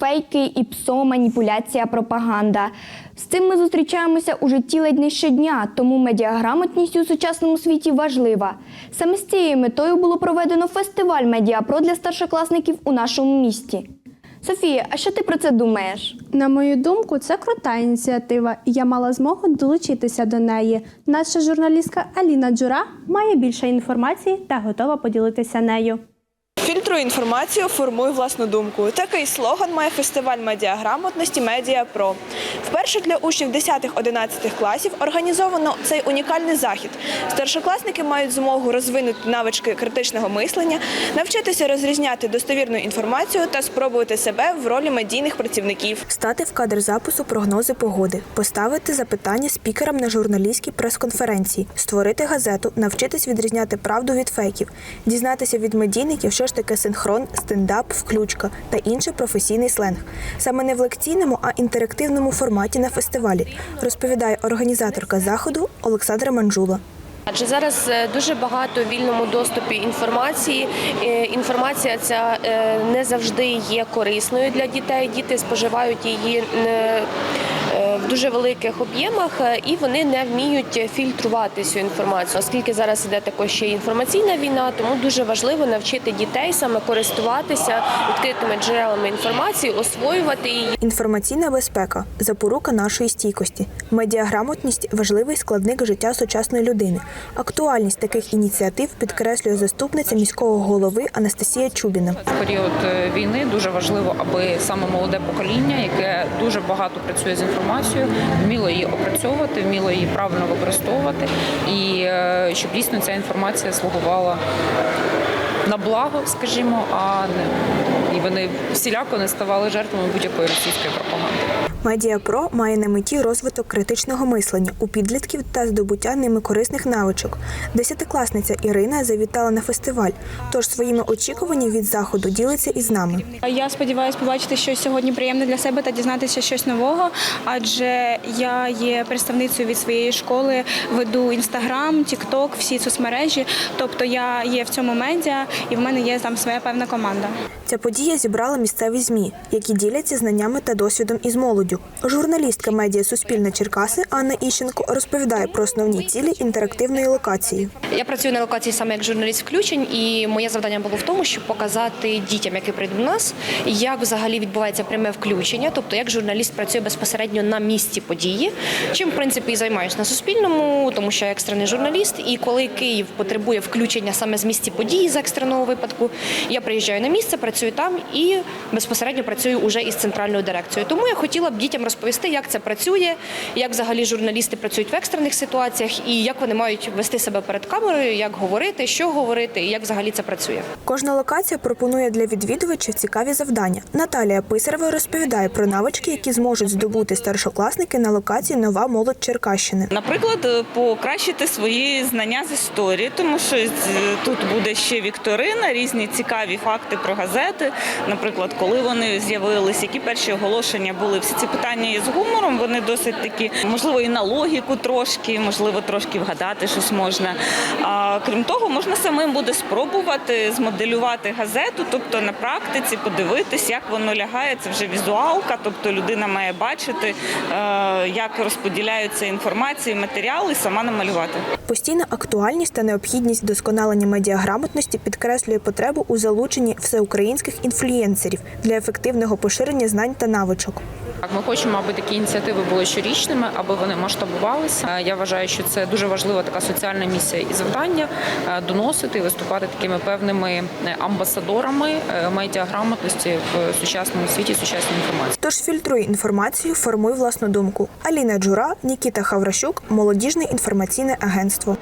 фейки, і псо, маніпуляція, пропаганда. З цим ми зустрічаємося у житті ледь не щодня, тому медіаграмотність у сучасному світі важлива. Саме з цією метою було проведено фестиваль Медіапро для старшокласників у нашому місті. Софія, а що ти про це думаєш? На мою думку, це крута ініціатива, і я мала змогу долучитися до неї. Наша журналістка Аліна Джура має більше інформації та готова поділитися нею. Фільтруй інформацію, формуй власну думку. Такий слоган має фестиваль медіаграмотності Медіа Про. Вперше для учнів 10-11 класів організовано цей унікальний захід. Старшокласники мають змогу розвинути навички критичного мислення, навчитися розрізняти достовірну інформацію та спробувати себе в ролі медійних працівників. Стати в кадр запису прогнози погоди, поставити запитання спікерам на журналістській прес-конференції, створити газету, навчитись відрізняти правду від фейків, дізнатися від медійників, що ж таке синхрон, стендап, включка та інший професійний сленг. Саме не в лекційному, а інтерактивному форматі на фестивалі, розповідає організаторка заходу Олександра Манжула. Адже зараз е, дуже багато в вільному доступі інформації. Е, Інформація ця е, не завжди є корисною для дітей. Діти споживають її дуже великих об'ємах е, і вони не вміють фільтрувати цю інформацію. Оскільки зараз іде також ще інформаційна війна, тому дуже важливо навчити дітей саме користуватися відкритими джерелами інформації, освоювати її. Інформаційна безпека запорука нашої стійкості. Медіаграмотність важливий складник життя сучасної людини. Актуальність таких ініціатив підкреслює заступниця міського голови Анастасія Чубіна. В період е, війни дуже важливо, аби саме молоде покоління, яке дуже багато працює з інформацією, вміло її опрацьовувати, вміло її правильно використовувати, і е, щоб дійсно ця інформація слугувала на благо, скажімо, а не і вони всіляко не ставали жертвами будь-якої російської пропаганди. Медіапро має на меті розвиток критичного мислення у підлітків та здобуття ними корисних навичок. Десятикласниця Ірина завітала на фестиваль, тож своїми очікуваннями від заходу ділиться із нами. Я сподіваюся побачити щось сьогодні приємне для себе та дізнатися щось нового, адже я є представницею від своєї школи, веду інстаграм, тікток, всі соцмережі. Тобто я є в цьому медіа, і в мене є там своя певна команда. Ця подія зібрала місцеві змі, які діляться знаннями та досвідом із молоддю. Журналістка медіа Суспільне Черкаси Анна Іщенко розповідає про основні цілі інтерактивної локації. Я працюю на локації саме як журналіст включень, і моє завдання було в тому, щоб показати дітям, які прийдуть до нас, як взагалі відбувається пряме включення, тобто як журналіст працює безпосередньо на місці події, чим в принципі і займаюся на суспільному, тому що я екстрений журналіст. І коли Київ потребує включення саме з місці події з екстреного випадку, я приїжджаю на місце, працюю там і безпосередньо працюю уже із центральною дирекцією. Тому я хотіла б дітям розповісти, як це працює, як взагалі журналісти працюють в екстрених ситуаціях і як вони мають вести себе перед камерою, як говорити, що говорити, і як взагалі це працює. Кожна локація пропонує для відвідувачів цікаві завдання. Наталія Писарева розповідає про навички, які зможуть здобути старшокласники на локації Нова молодь Черкащини. Наприклад, е, покращити свої знання з історії, тому що тут буде ще вікторина, різні цікаві факти про газети. Наприклад, коли вони з'явились, які перші оголошення були. Всі ці питання є з гумором. Вони досить такі, можливо, і на логіку трошки, можливо, трошки вгадати щось можна. А крім того, можна самим буде спробувати змоделювати газету, тобто на практиці подивитись, як воно лягає. Це вже візуалка, тобто людина має бачити, е, як розподіляються інформації, матеріали, сама намалювати. Постійна актуальність та необхідність вдосконалення медіаграмотності підкреслює потребу у залученні всеукраїнських інфлюєнсерів для ефективного поширення знань та навичок. Ми хочемо, аби такі ініціативи були щорічними, аби вони масштабувалися. Е, Я вважаю, що це дуже важлива така соціальна місія і завдання е, доносити виступати такими певними е, амбасадорами медіаграмотності в сучасному світі, сучасній інформації. Тож фільтруй інформацію, формуй власну думку. Аліна Джура, Нікіта Хавращук, молодіжне інформаційне агентство.